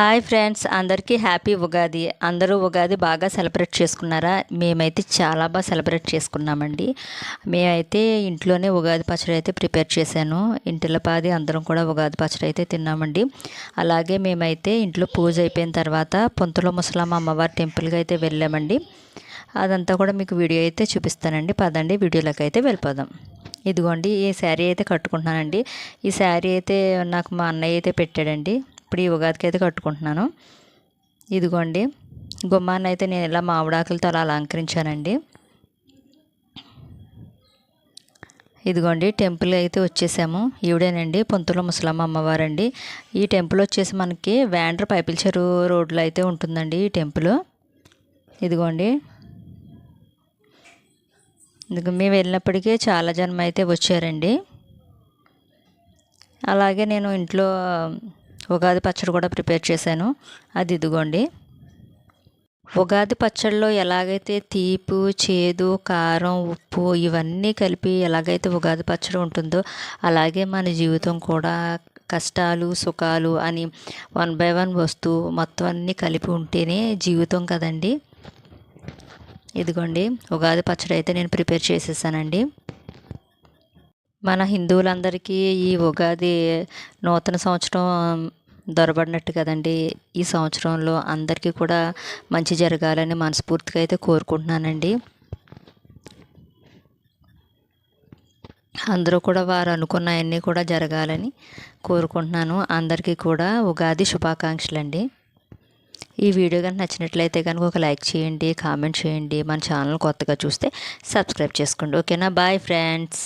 Hi friends అందరికీ happy Ugadi. అందరూ ఉగాది బాగా సెలబ్రేట్ చేసుకున్నారా? మేమైతే చాలా బాగా సెలబ్రేట్ చేసుకున్నామండి. మేమైతే ఇంట్లోనే ఉగాది పచ్చడి అయితే ప్రిపేర్ చేశాను. ఇంటిలో పాది అందరం కూడా ఉగాది పచ్చడి అయితే తిన్నామండి. అలాగే మేమైతే ఇంట్లో పూజ అయిపోయిన తర్వాత పొంతులో ముసలమ్మ అమ్మవారి టెంపుల్కి అయితే వెళ్ళామండి. అదంతా కూడా మీకు వీడియో అయితే చూపిస్తానండి. పదండి వీడియోలోకి అయితే వెళ్ళిపోదాం. ఇదిగోండి ఈ శారీ అయితే కట్టుకుంటున్నానండి. ఈ శారీ అయితే నాకు మా అన్నయ్య అయితే పెట్టాడండి. ఇప్పుడు ఈ ఉగాదికి అయితే కట్టుకుంటున్నాను. ఇదిగోండి గుమ్మాన్ని అయితే నేను ఇలా మామిడాకులతో అలా అలంకరించానండి. ఇదిగోండి టెంపుల్ అయితే వచ్చేసాము. ఈవిడేనండి పొంతుల ముసలమ్మ అమ్మవారండి. ఈ టెంపుల్ వచ్చేసి మనకి వ్యాండ్ర పైపిల్ చెరువు రోడ్లో అయితే ఉంటుందండి ఈ టెంపుల్. ఇదిగోండి ఇదిగో మేము వెళ్ళినప్పటికీ చాలా జనం అయితే వచ్చారండి. అలాగే నేను ఇంట్లో ఉగాది పచ్చడి కూడా ప్రిపేర్ చేశాను. అది ఇదిగోండి. ఉగాది పచ్చడిలో ఎలాగైతే తీపు చేదు కారం ఉప్పు ఇవన్నీ కలిపి ఎలాగైతే ఉగాది పచ్చడి ఉంటుందో అలాగే మన జీవితం కూడా కష్టాలు సుఖాలు అని వన్ బై వన్ వస్తూ మొత్తం అన్నీ కలిపి ఉంటేనే జీవితం కదండి. ఇదిగోండి ఉగాది పచ్చడి అయితే నేను ప్రిపేర్ చేసేసానండి. మన హిందువులందరికీ ఈ ఉగాది నూతన సంవత్సరం దొరబడినట్టు కదండి. ఈ సంవత్సరంలో అందరికీ కూడా మంచి జరగాలని మనస్ఫూర్తిగా అయితే కోరుకుంటున్నానండి. అందరూ కూడా వారు అనుకున్నవన్నీ కూడా జరగాలని కోరుకుంటున్నాను. అందరికీ కూడా ఉగాది శుభాకాంక్షలు అండి ఈ వీడియో కనుక నచ్చినట్లయితే కనుక ఒక లైక్ చేయండి కామెంట్ చేయండి. మన ఛానల్ కొత్తగా చూస్తే సబ్స్క్రైబ్ చేసుకోండి. ఓకేనా? Bye friends.